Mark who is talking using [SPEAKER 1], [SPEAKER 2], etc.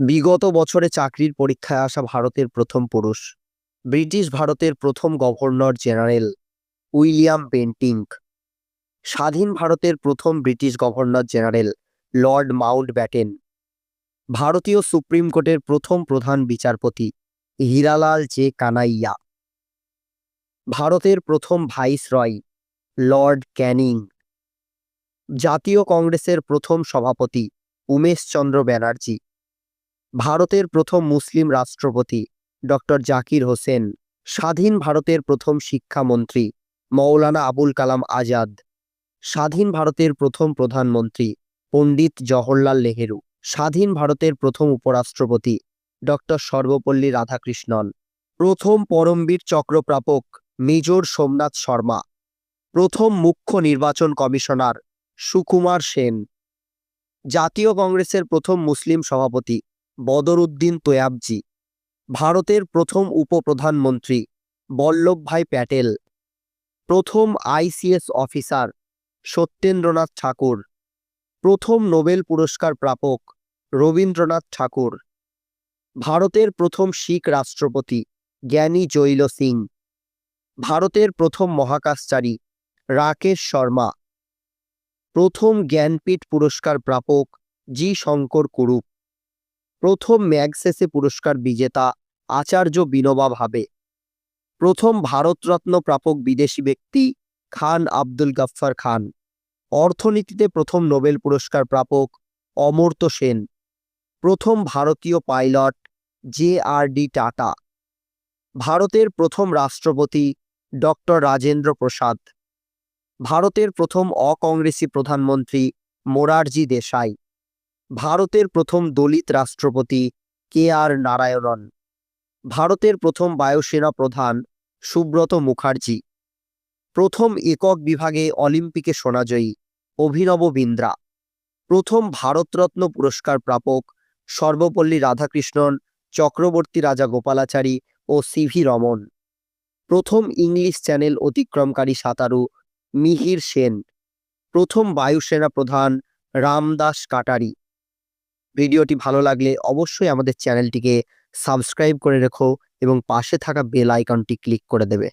[SPEAKER 1] বিগত বছরে চাকরির পরীক্ষায় আসা ভারতের প্রথম পুরুষ। ব্রিটিশ ভারতের প্রথম গভর্নর জেনারেল উইলিয়াম বেন্টিঙ্ক। স্বাধীন ভারতের প্রথম British governor general lord Mountbatten ভারতীয় সুপ্রিম কোর্টের প্রথম প্রধান বিচারপতি হীরালাল জে কানাইয়া। ভারতের প্রথম ভাইস রয় লর্ড ক্যানিং। জাতীয় কংগ্রেসের প্রথম সভাপতি উমেশ চন্দ্র ব্যানার্জি। ভারতের প্রথম মুসলিম রাষ্ট্রপতি ডক্টর জাকির হোসেন, স্বাধীন ভারতের প্রথম শিক্ষামন্ত্রী মৌলানা আবুল কালাম আজাদ, স্বাধীন ভারতের প্রথম প্রধানমন্ত্রী পণ্ডিত জওহরলাল নেহেরু, স্বাধীন ভারতের প্রথম উপরাষ্ট্রপতি ডক্টর সর্বপল্লী রাধাকৃষ্ণন, প্রথম পরমবীর চক্রপ্রাপক মেজর সোমনাথ শর্মা, প্রথম মুখ্য নির্বাচন কমিশনার সুকুমার সেন, জাতীয় কংগ্রেসের প্রথম মুসলিম সভাপতি বদরউদ্দিন তোয়াবজি, ভারতের প্রথম উপপ্রধানমন্ত্রী বল্লভভাই প্যাটেল, প্রথম আইসিএস অফিসার সত্যেন্দ্রনাথ ঠাকুর, প্রথম নোবেল পুরস্কার প্রাপক রবীন্দ্রনাথ ঠাকুর, ভারতের প্রথম শিখ রাষ্ট্রপতি জ্ঞানী জৈল সিং, ভারতের প্রথম মহাকাশচারী রাকেশ শর্মা, প্রথম জ্ঞানপীঠ পুরস্কার প্রাপক জি শঙ্কর কুরুপ। প্রথম ম্যাগসেসে পুরস্কার বিজেতা আচার্য বিনোবা ভাবে। প্রথম ভারতরত্ন প্রাপক বিদেশি ব্যক্তি খান আব্দুল গাফফার খান। অর্থনীতিতে প্রথম নোবেল পুরস্কার প্রাপক অমর্ত্য সেন। প্রথম ভারতীয় pilot J R D Tata. ভারতের প্রথম রাষ্ট্রপতি ডক্টর রাজেন্দ্র প্রসাদ। ভারতের প্রথম অকংগ্রেসি প্রধানমন্ত্রী মোরারজি দেশাই। ভারতের প্রথম দলিত রাষ্ট্রপতি কে আর নারায়ণন। ভারতের প্রথম বায়ুসেনা প্রধান সুব্রত মুখার্জি। প্রথম একক বিভাগে অলিম্পিকে সোনাজয়ী অভিনব বিন্দ্রা। প্রথম ভারতরত্ন পুরস্কার প্রাপক সর্বপল্লী রাধাকৃষ্ণন, চক্রবর্তী রাজা গোপালাচারী ও সিভি রমন। প্রথম ইংলিশ চ্যানেল অতিক্রমকারী সাঁতারু মিহির সেন। প্রথম বায়ুসেনা প্রধান রামদাস কাটারি। ভিডিওটি ভালো লাগলে অবশ্যই আমাদের চ্যানেলটিকে সাবস্ক্রাইব করে রেখো এবং পাশে থাকা বেল আইকনটি ক্লিক করে দেবে।